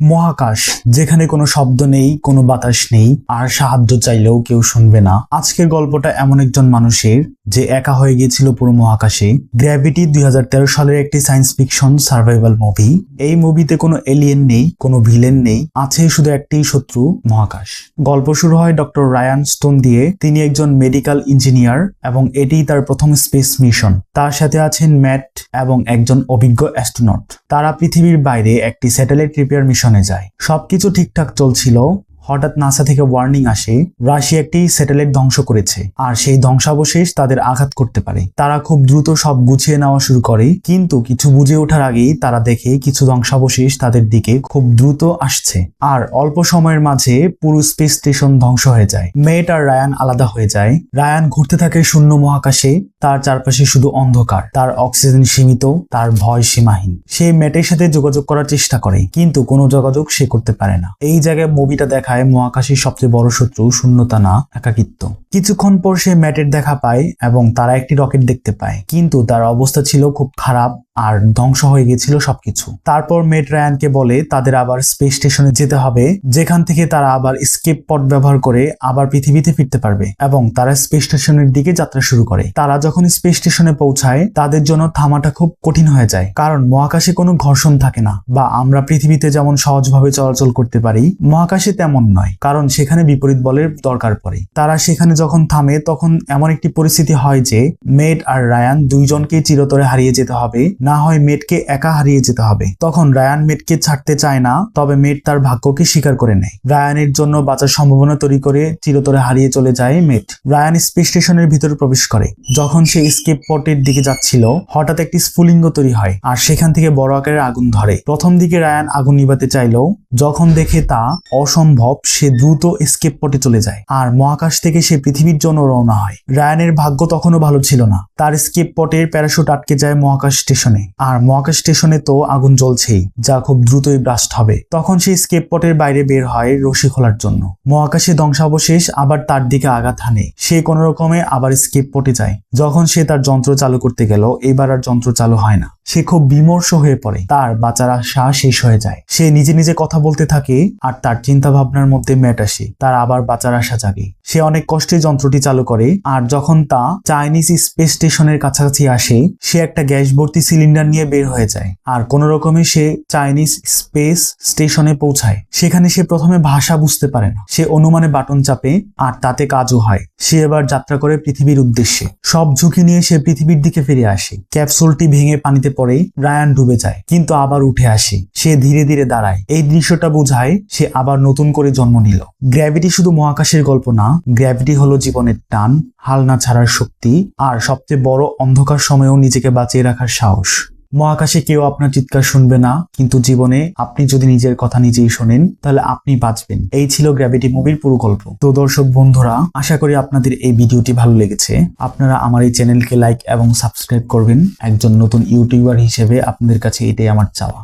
মহাকাশ, যেখানে কোনো শব্দ নেই, কোনো বাতাস নেই, আর সাহায্য চাইলেও কেউ শুনবে না। আজকের গল্পটা এমন একজন মানুষের, যে একা হয়ে গিয়েছিল পুরো মহাকাশে। গ্র্যাভিটি দুই হাজার তেরো সালের একটি সায়েন্স ফিকশন সার্ভাইভাল মুভি এই মুভিতে কোনো এলিয়েন নেই, কোনো ভিলেন নেই, আছে শুধু একটি শত্রু, মহাকাশ। গল্প শুরু হয় ডক্টর রায়ান স্টোন দিয়ে। তিনি একজন মেডিকেল ইঞ্জিনিয়ার এবং এটিই তার প্রথম স্পেস মিশন তার সাথে আছেন ম্যাট এবং একজন অভিজ্ঞ অ্যাস্ট্রোনট তারা পৃথিবীর বাইরে একটি স্যাটেলাইট রিপেয়ার মিশনে যায়। সবকিছু ঠিকঠাক চলছিল। হঠাৎ নাসা থেকে ওয়ার্নিং আসে রাশিয়া একটি স্যাটেলাইট ধ্বংস করেছে, আর সেই ধ্বংসাবশেষ তাদের আঘাত করতে পারে। তারা খুব দ্রুত সব গুছিয়ে নেওয়া শুরু করে, কিন্তু কিছু বুঝে ওঠার আগেই তারা দেখে কিছু ধ্বংসাবশেষ তাদের দিকে খুব দ্রুত আসছে। আর অল্প সময়ের মাঝে পুরো স্পেস স্টেশন ধ্বংস হয়ে যায়। মেট আর রায়ান আলাদা হয়ে যায়। রায়ান ঘুরতে থাকে শূন্য মহাকাশে, তার চারপাশে শুধু অন্ধকার। তার অক্সিজেন সীমিত, তার ভয় সীমাহীন। সে মেটের সাথে যোগাযোগ করার চেষ্টা করে, কিন্তু কোনো যোগাযোগ সে করতে পারে না। এই জায়গায় মুভিটা দেখায় মহাকাশের সবচেয়ে বড় শত্রু শূন্যতা না, একাকিত্ব। কিছুক্ষণ পর সে ম্যাটের দেখা পায় এবং তারা একটি রকেট দেখতে পায়। কিন্তু তার অবস্থা ছিল খুব খারাপ আর ধ্বংস হয়ে গেছিল সবকিছু। তারপর মেট রায়ানকে বলে, তাদের আবার স্পেস স্টেশনে যেতে হবে, যেখান থেকে তারা আবার স্কেপ পথ ব্যবহার করে আবার পৃথিবীতে ফিরতে পারবে এবং তারা স্পেস স্টেশনের দিকে যাত্রা শুরু করে। তারা যখন স্পেস স্টেশনে পৌঁছায়, তাদের জন্য থামাটা খুব কঠিন হয়ে যায়। কারণ মহাকাশে কোনো ঘর্ষণ থাকে না বা আমরা পৃথিবীতে যেমন সহজভাবে চলাচল করতে পারি, মহাকাশে তেমন নয়, কারণ সেখানে বিপরীত বলের দরকার পড়ে। তারা সেখানে যখন থামে, তখন এমন একটি পরিস্থিতি হয় যে, মেট আর রায়ান দুইজনকে চিরতরে হারিয়ে যেতে হবে, না হয় মেটকে একা হারিয়ে যেতে হবে। তখন রায়ান মেটকে ছাড়তে চায় না, তবে মেট তার ভাগ্যকে স্বীকার করে নেয়। রায়ানের জন্য বাঁচার সম্ভাবনা তৈরি করে চিরতরে হারিয়ে চলে যায় মেট। রায়ান স্পেস স্টেশনের ভিতরে প্রবেশ করে। যখন সে স্কেপ পটের দিকে যাচ্ছিল, হঠাৎ একটি স্ফুলিঙ্গ তৈরি হয়, আর সেখান থেকে বড় আকারের আগুন ধরে। প্রথম দিকে রায়ান আগুন নিভাতে চাইলেও, যখন দেখে তা অসম্ভব সে দ্রুত স্কেপ পটে চলে যায়। আর মহাকাশ থেকে সে পৃথিবীর জন্য রওনা হয়। রায়ানের ভাগ্য তখনও ভালো ছিল না। তার স্কেপ পটের প্যারাশুট আটকে যায় মহাকাশ স্টেশনে। আর মহাকাশ স্টেশনে তো আগুন জ্বলছেই, যা খুব দ্রুতই ব্রাস্ট হবে। তখন সে স্কেপ পটের বাইরে বের হয় রশি খোলার জন্য। মহাকাশে ধ্বংসাবশেষ আবার তার দিকে আঘাত হানে। সে কোনো রকমে আবার স্কেপ পটে যায়। যখন সে তার যন্ত্র চালু করতে গেল, এবার আর যন্ত্র চালু হয় না। সে খুব বিমর্ষ হয়ে পড়ে। তার বাঁচার আশা শেষ হয়ে যায়। সে নিজে নিজে কথা বলতে থাকে, আর তার চিন্তা ভাবনার মধ্যে ম্যাট আসে তার আবার বাঁচার আশা জাগে। সে অনেক কষ্টে যন্ত্রটি চালু করে, আর যখন তা চাইনিজ স্পেস স্টেশনের কাছাকাছি আসে, সে একটা গ্যাস ভর্তি সিলিন্ডার নিয়ে বের হয়ে যায়, আর কোন রকমে সে চাইনিজ স্পেস স্টেশনে পৌঁছায়। সেখানে সে প্রথমে ভাষা বুঝতে পারে না। সে অনুমানে বাটন চাপে, আর তাতে কাজও হয়। সে এবার যাত্রা করে পৃথিবীর উদ্দেশ্যে। সব ঝুঁকি নিয়ে সে পৃথিবীর দিকে ফিরে আসে। ক্যাপসুলটি ভেঙে পানিতে পড়ে রায়ান ডুবে যায়, কিন্তু আবার উঠে আসে। সে ধীরে ধীরে দাঁড়ায়। এই দৃশ্যটা বোঝায় সে আবার নতুন করে জন্ম নিল। গ্র্যাভিটি শুধু মহাকাশের গল্প না গ্র্যাভিটি হলো জীবনের টান হাল না ছাড়ার শক্তি, আর সবচেয়ে বড় অন্ধকার সময়েও নিজেকে বাঁচিয়ে রাখার সাহস। মহাকাশে কেউ আপনার চিৎকার শুনবে না, কিন্তু জীবনে আপনি যদি নিজের কথা নিজেই শোনেন, তাহলে আপনি বাঁচবেন। এই ছিল গ্র্যাভিটি মুভির পুরো গল্প তো দর্শক বন্ধুরা, আশা করি আপনাদের এই ভিডিওটি ভালো লেগেছে। আপনারা আমার এই চ্যানেলকে লাইক এবং সাবস্ক্রাইব করবেন। একজন নতুন ইউটিউবার হিসেবে আপনাদের কাছে এটাই আমার চাওয়া।